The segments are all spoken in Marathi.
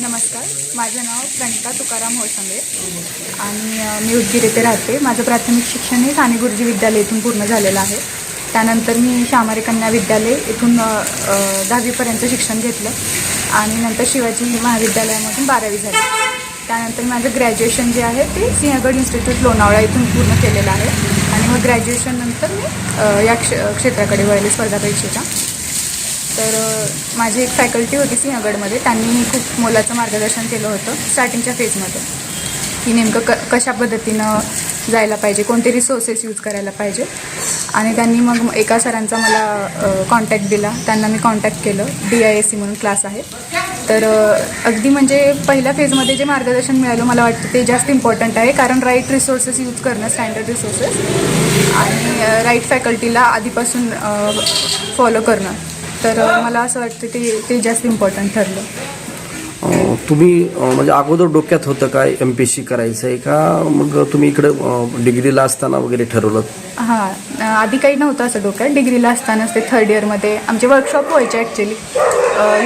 नमस्कार. माझं नाव प्रणिता तुकाराम होळसंगे आणि मी उदगीर येथे राहते. माझं प्राथमिक शिक्षण हे साने गुरुजी विद्यालय इथून पूर्ण झालेलं आहे. त्यानंतर मी शामारे कन्या विद्यालय इथून दहावीपर्यंत शिक्षण घेतलं आणि नंतर शिवाजी महाविद्यालयामधून बारावी झाली. त्यानंतर माझं ग्रॅज्युएशन जे आहे ते सिंहगड इन्स्टिट्यूट लोणावळा इथून पूर्ण केलेलं आहे. आणि मग ग्रॅज्युएशननंतर मी या क्ष क्षेत्राकडे वळले स्पर्धा परीक्षेच्या. तर माझी एक फॅकल्टी होती सिंहगडमध्ये. त्यांनी खूप मोलाचं मार्गदर्शन केलं होतं स्टार्टिंगच्या फेजमध्ये. की नेमकं क कशा पद्धतीनं जायला पाहिजे कोणते रिसोर्सेस यूज करायला पाहिजे. आणि त्यांनी मग एका सरांचा मला कॉन्टॅक्ट दिला. त्यांना मी कॉन्टॅक्ट केलं. डी आय एस सी म्हणून क्लास आहे. तर अगदी म्हणजे पहिल्या फेजमध्ये जे मार्गदर्शन मिळालं मला वाटतं ते जास्त इम्पॉर्टंट आहे. कारण राईट रिसोर्सेस यूज करणं स्टँडर्ड रिसोर्सेस आणि राईट फॅकल्टीला आधीपासून फॉलो करणं. तर मला असं वाटतं ते ते जास्त इम्पॉर्टंट ठरलं. अं, तुम्ही अं, म्हणजे अगोदर डोक्यात होतं काय एम पी एस सी करायचं आहे का? मग तुम्ही इकडं अं, डिग्रीला असताना वगैरे ठरवलं? हां आधी काही नव्हतं असं डोक्यात. डिग्रीला असतानाच ते थर्ड इयरमध्ये आमचे वर्कशॉप व्हायचे actually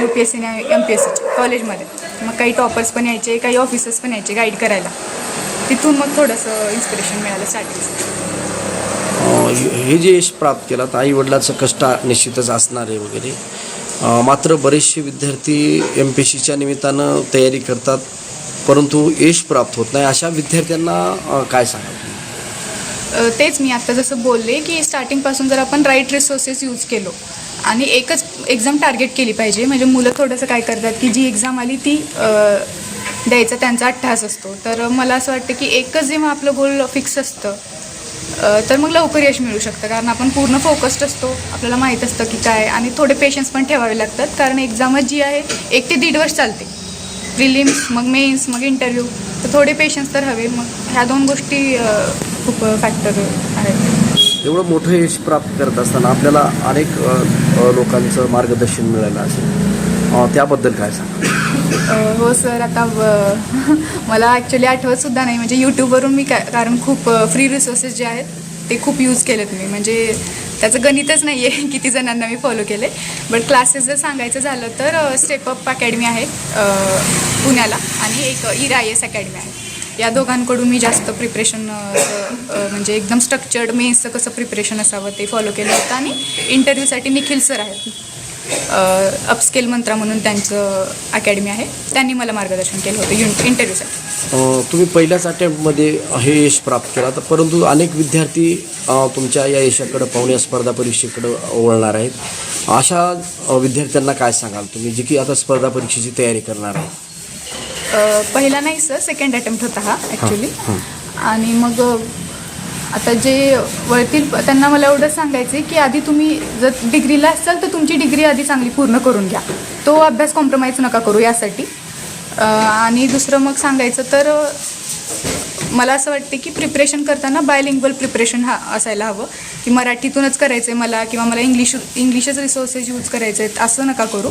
U P S C M P S सीचे कॉलेजमध्ये मग काही टॉपर्स पण यायचे काही ऑफिसर्स पण यायचे गाईड करायला. तिथून मग थोडंसं इन्स्पिरेशन मिळालं स्टार्टिंग हे जे यश प्राप्त केलं तर आई वडिलाचं कष्ट निश्चितच असणार आहे वगैरे. मात्र बरेचसे विद्यार्थी एम पी एस सीच्या निमित्तानं तयारी करतात परंतु यश प्राप्त होत नाही. अशा विद्यार्थ्यांना काय सांगा तेच मी आता जसं बोलले की स्टार्टिंगपासून जर आपण राईट रिसोर्सेस यूज केलो आणि एकच एक्झाम टार्गेट केली पाहिजे म्हणजे मुलं थोडंसं काय करतात की जी एक्झाम आली ती द्यायचा त्यांचा अट्टहास असतो. तर मला असं वाटतं की एकच जेव्हा आपलं गोल फिक्स असतं तर मग लवकर यश मिळू शकतं कारण आपण पूर्ण फोकस्ड असतो. आपल्याला माहीत असतं की काय आणि थोडे पेशन्स पण ठेवावे लागतात कारण एक्झामच जी आहे एक ते दीड वर्ष चालते. प्रिलिम्स मग मेन्स मग इंटरव्ह्यू तर थोडे पेशन्स तर हवे. मग ह्या दोन गोष्टी खूप फॅक्टर आहेत. एवढं मोठं यश प्राप्त करत असताना आपल्याला अनेक लोकांचं मार्गदर्शन मिळालं असेल. अ, त्याबद्दल काय सांगा? हो सर आता व- मला ॲक्च्युली आठवत सुद्धा नाही. म्हणजे यूट्यूबवरून मी का कारण खूप फ्री रिसोर्सेस जे आहेत ते खूप यूज केलेत मी. म्हणजे त्याचं गणितच नाही आहे किती जणांना मी फॉलो केले. बट क्लासेस जर सांगायचं झालं तर स्टेपअप अकॅडमी आहे पुण्याला. आणि एक इरा आय एस अकॅडमी आहे. या दोघांकडून मी जास्त प्रिपरेशन म्हणजे एकदम स्ट्रक्चर्ड मेन्सचं कसं प्रिपरेशन असावं ते फॉलो केलं होतं. आणि इंटरव्ह्यूसाठी निखिल सर आहेत. अपस्केल मंत्रा म्हणून त्यांचं अकॅडमी आहे. त्यांनी मला मार्गदर्शन केलं होतं युन इंटरव्ह्यूसाठी तुम्ही पहिल्याच अटेम्प्टमध्ये हे यश प्राप्त केला तर परंतु अनेक विद्यार्थी तुमच्या या यशाकडे पाहून या स्पर्धा परीक्षेकडे वळणार आहेत. अशा विद्यार्थ्यांना काय सांगाल तुम्ही जे की आता स्पर्धा परीक्षेची तयारी करणार आहे पहिला नाही सर. सेकंड अटेम्प्ट होता हा ॲक्च्युली. आणि मग आता जे वळतील त्यांना मला एवढंच सांगायचं आहे की आधी तुम्ही जर डिग्रीला असाल तर तुमची डिग्री आधी चांगली पूर्ण करून घ्या. तो अभ्यास कॉम्प्रोमाइज नका करू यासाठी. आणि दुसरं मग सांगायचं तर मला असं वाटते की प्रिपरेशन करताना बायलिंग्वल प्रिपरेशन हा असायला हवं. की मराठीतूनच करायचं आहे मला किंवा मला इंग्लिश इंग्लिशच रिसोर्सेस यूज करायचे आहेत असं नका करू.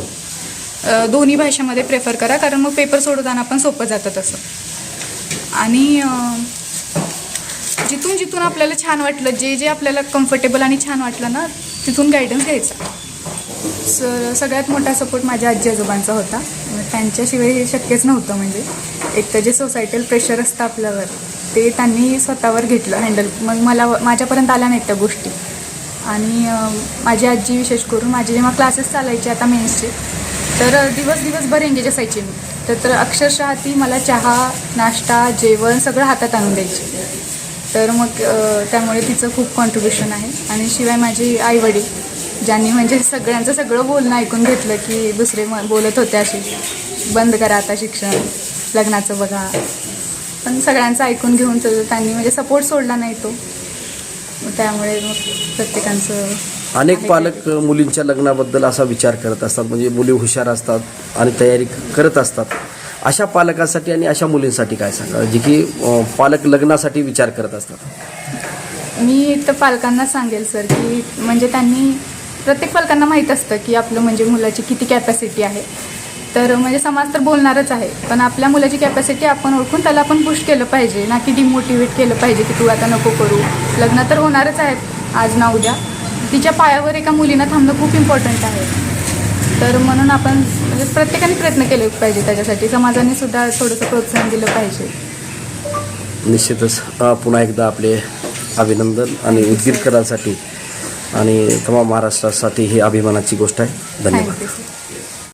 दोन्ही भाषेमध्ये प्रेफर करा कारण मग पेपर सोडवताना पण सोपं जातं तसं. आणि जिथून जिथून आपल्याला छान वाटलं जे जे आपल्याला कम्फर्टेबल आणि छान वाटलं ना तिथून गायडन्स घ्यायचा. स सगळ्यात मोठा सपोर्ट माझ्या आजी आजोबांचा होता. त्यांच्याशिवाय हे शक्यच नव्हतं म्हणजे. एक तर जे सोसायटल प्रेशर असतं आपल्यावर ते त्यांनी स्वतःवर घेतलं हँडल मग मला माझ्यापर्यंत आल्या नाहीत त्या गोष्टी. आणि माझी आजी विशेष करून माझे जेव्हा क्लासेस चालायचे आता मेन्सचे तर दिवस दिवसभर एंगेज असायचे मी. तर तर अक्षरशः ती मला चहा नाश्ता जेवण सगळं हातात आणून द्यायची. तर मग त्यामुळे तिचं खूप कॉन्ट्रीब्युशन आहे. आणि शिवाय माझी आईवडील ज्यांनी म्हणजे सगळ्यांचं सगळं बोलणं ऐकून घेतलं की दुसरे म बोलत होते असे बंद करा आता शिक्षण लग्नाचं बघा. पण सगळ्यांचं ऐकून घेऊन त्यांनी म्हणजे सपोर्ट सोडला नाही तो. मग त्यामुळे मग प्रत्येकांचं अनेक पालक मुलींच्या लग्नाबद्दल असा विचार करत असतात. म्हणजे मुली हुशार असतात आणि तयारी करत असतात. अशा पालकांसाठी आणि अशा मुलींसाठी काय सांगा? जे की पालक लग्नासाठी विचार करत असतात. मी तर पालकांना सांगेल सर की म्हणजे त्यांनी प्रत्येक पालकांना माहीत असतं की आपलं म्हणजे मुलाची किती कॅपॅसिटी आहे. तर म्हणजे समाज तर बोलणारच आहे पण आपल्या मुलाची कॅपॅसिटी आपण ओळखून त्याला आपण पुश केलं पाहिजे. ना की डिमोटिवेट केलं पाहिजे की तू आता नको करू. लग्न तर होणारच आहेत आज ना उद्या. तिच्या पायावर एका मुलीनं थांबणं खूप इम्पॉर्टंट आहे. तर म्हणून आपण म्हणजे प्रत्येकाने प्रयत्न केले पाहिजे त्याच्यासाठी. समाजाने सुद्धा थोडंसं प्रोत्साहन दिलं पाहिजे. निश्चितच. पुन्हा एकदा आपले अभिनंदन आणि उद्गीरकरांसाठी आणि तमाम महाराष्ट्रासाठी ही अभिमानाची गोष्ट आहे. धन्यवाद.